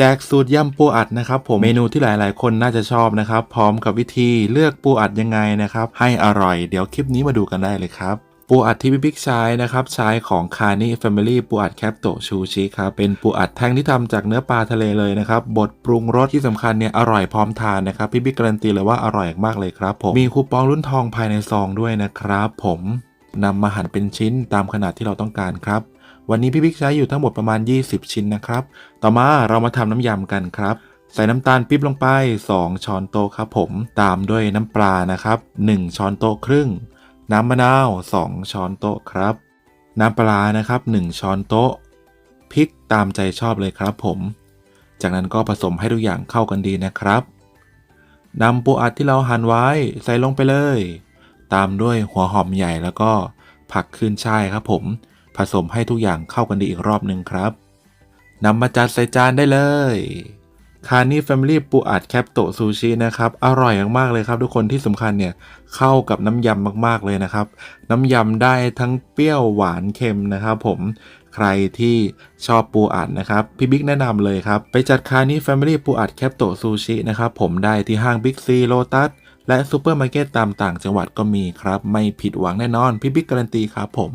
แจกสูตรยำปูอัดนะครับผมเมนูที่หลายๆ คนน่าจะชอบนะครับ พร้อมกับวิธีเลือกปูอัดยังไงนะครับ ให้อร่อยเดี๋ยวคลิปนี้มาดูกันได้เลยครับปูอัดที่พี่บิ๊กใช้นะครับใช้ของคานี่แฟมิลี่ปูอัดแคปโตชูชิครับเป็นปูอัดแท่งที่ทำจากเนื้อปลาทะเลเลยนะครับบดปรุงรสที่สำคัญเนี่ยอร่อยพร้อมทานนะครับพี่บิ๊กการันตีเลยว่าอร่อยมากเลยครับผมมีคูปองรุ่นทองภายในซองด้วยนะครับ ผมนำมาหั่นเป็นชิ้นตามขนาดที่เราต้องการครับ วันนี้พี่บิ๊กใช้อยู่ทั้งหมดประมาณ 20 ชิ้นนะครับ ต่อมาเรามาทำน้ำยำกันครับ ใส่น้ำตาลปิ๊บลงไป 2 ช้อนโต๊ะครับผม ตามด้วยน้ำปลานะครับ 1 ช้อนโต๊ะครึ่ง น้ำมะนาว 2 ช้อนโต๊ะครับ น้ำปลานะครับ 1 ช้อนโต๊ะ พริกตามใจชอบเลยครับผม จากนั้นก็ผสมให้ทุกอย่างเข้ากันดีนะครับนำปูอัดที่เราหั่นไว้ใส่ลงไปเลย ตามด้วยหัวหอมใหญ่แล้วก็ผักขึ้นช่ายครับผม ผสมให้ทุกอย่างเข้ากันดีอีกรอบหนึ่งครับนำมาจัดใส่จานได้เลยคานี่แฟมิลี่ปูอัดแคปโตซูชินะครับ อร่อยมากๆเลยครับ ทุกคนที่สำคัญเนี่ยเข้ากับน้ำยำมากๆเลยนะครับ น้ำยำได้ทั้งเปรี้ยวหวานเค็มนะครับผมใครที่ชอบปูอัดนะครับ พี่บิ๊กแนะนำเลยครับ ไปจัดคานี่แฟมิลี่ปูอัดแคปโตซูชินะครับผมได้ที่ห้างบิ๊กซีโลตัสและซูเปอร์มาร์เก็ตตามต่างจังหวัดก็มีครับ ไม่ผิดหวังแน่นอน พี่บิ๊กการันตีครับผม